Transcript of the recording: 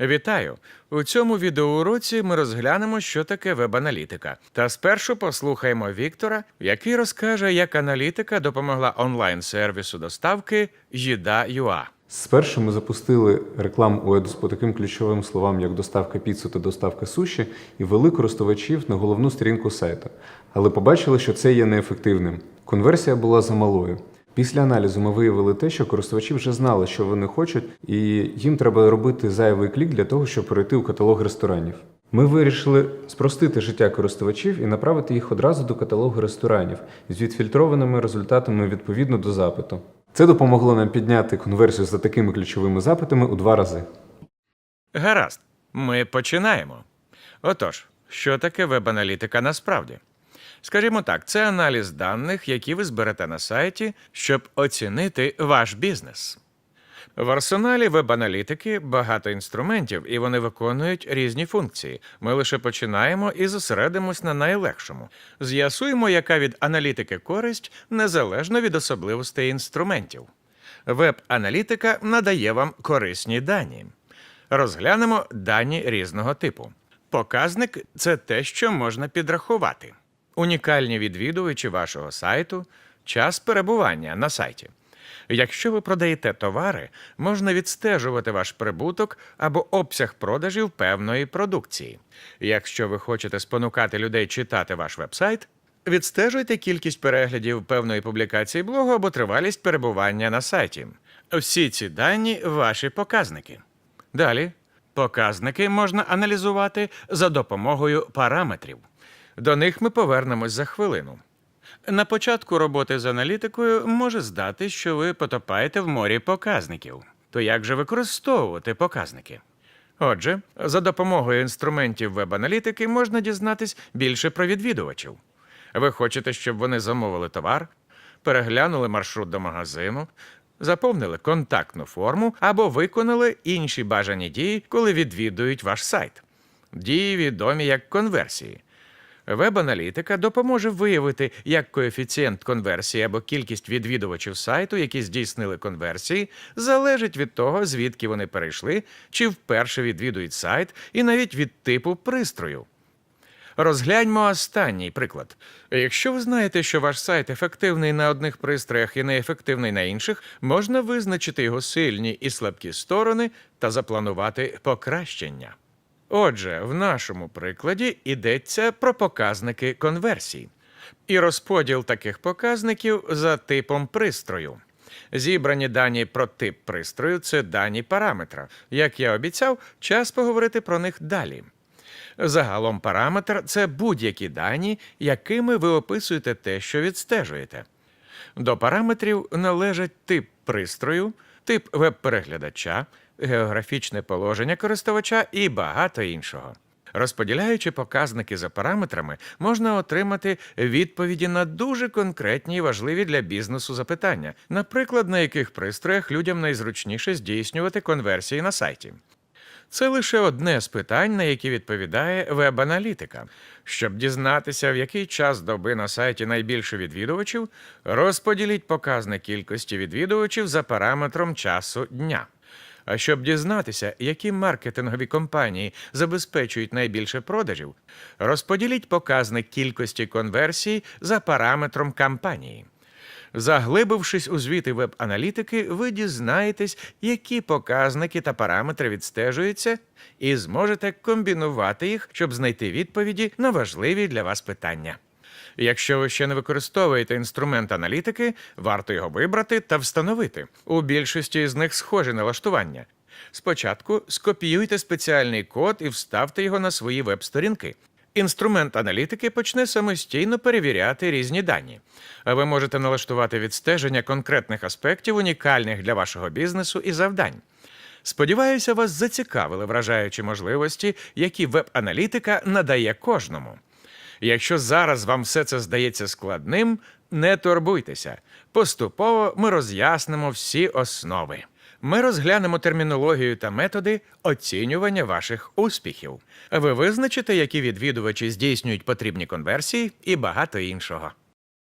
Вітаю! У цьому відеоуроці ми розглянемо, що таке веб-аналітика. Та спершу послухаємо Віктора, який розкаже, як аналітика допомогла онлайн-сервісу доставки Їда.ua. Спершу ми запустили рекламу Уедус по таким ключовим словам, як доставка піци та доставка суші, і ввели користувачів на головну сторінку сайту. Але побачили, що це є неефективним. Конверсія була замалою. Після аналізу ми виявили те, що користувачі вже знали, що вони хочуть, і їм треба робити зайвий клік для того, щоб перейти у каталог ресторанів. Ми вирішили спростити життя користувачів і направити їх одразу до каталогу ресторанів з відфільтрованими результатами відповідно до запиту. Це допомогло нам підняти конверсію за такими ключовими запитами у два рази. Гаразд, ми починаємо. Отож, що таке веб-аналітика насправді? Скажімо так, це аналіз даних, які ви зберете на сайті, щоб оцінити ваш бізнес. В арсеналі веб-аналітики багато інструментів, і вони виконують різні функції. Ми лише починаємо і зосередимось на найлегшому. З'ясуємо, яка від аналітики користь незалежно від особливостей інструментів. Веб-аналітика надає вам корисні дані. Розглянемо дані різного типу. Показник це те, що можна підрахувати. Унікальні відвідувачі вашого сайту, час перебування на сайті. Якщо ви продаєте товари, можна відстежувати ваш прибуток або обсяг продажів певної продукції. Якщо ви хочете спонукати людей читати ваш вебсайт, відстежуйте кількість переглядів певної публікації блогу або тривалість перебування на сайті. Всі ці дані ваші показники. Далі показники можна аналізувати за допомогою параметрів. До них ми повернемось за хвилину. На початку роботи з аналітикою може здати, що ви потопаєте в морі показників. То як же використовувати показники? Отже, за допомогою інструментів веб-аналітики можна дізнатись більше про відвідувачів. Ви хочете, щоб вони замовили товар, переглянули маршрут до магазину, заповнили контактну форму або виконали інші бажані дії, коли відвідують ваш сайт. Дії відомі як конверсії. Веб-аналітика допоможе виявити, як коефіцієнт конверсії або кількість відвідувачів сайту, які здійснили конверсії, залежить від того, звідки вони перейшли, чи вперше відвідують сайт, і навіть від типу пристрою. Розгляньмо останній приклад. Якщо ви знаєте, що ваш сайт ефективний на одних пристроях і неефективний на інших, можна визначити його сильні і слабкі сторони та запланувати покращення. Отже, в нашому прикладі йдеться про показники конверсій і розподіл таких показників за типом пристрою. Зібрані дані про тип пристрою це дані параметра. Як я обіцяв, час поговорити про них далі. Загалом параметр це будь-які дані, якими ви описуєте те, що відстежуєте. До параметрів належать тип пристрою, тип веб-переглядача, географічне положення користувача і багато іншого. Розподіляючи показники за параметрами, можна отримати відповіді на дуже конкретні і важливі для бізнесу запитання, наприклад, на яких пристроях людям найзручніше здійснювати конверсії на сайті. Це лише одне з питань, на які відповідає веб-аналітика. Щоб дізнатися, в який час доби на сайті найбільше відвідувачів, розподіліть показник кількості відвідувачів за параметром часу дня. А щоб дізнатися, які маркетингові компанії забезпечують найбільше продажів, розподіліть показник кількості конверсій за параметром кампанії. Заглибившись у звіти веб-аналітики, ви дізнаєтесь, які показники та параметри відстежуються, і зможете комбінувати їх, щоб знайти відповіді на важливі для вас питання. Якщо ви ще не використовуєте інструмент аналітики, варто його вибрати та встановити. У більшості з них схожі налаштування. Спочатку скопіюйте спеціальний код і вставте його на свої веб-сторінки. Інструмент аналітики почне самостійно перевіряти різні дані. Ви можете налаштувати відстеження конкретних аспектів, унікальних для вашого бізнесу і завдань. Сподіваюся, вас зацікавили вражаючі можливості, які веб-аналітика надає кожному. Якщо зараз вам все це здається складним, не турбуйтеся. Поступово ми роз'яснимо всі основи. Ми розглянемо термінологію та методи оцінювання ваших успіхів. Ви визначите, які відвідувачі здійснюють потрібні конверсії і багато іншого.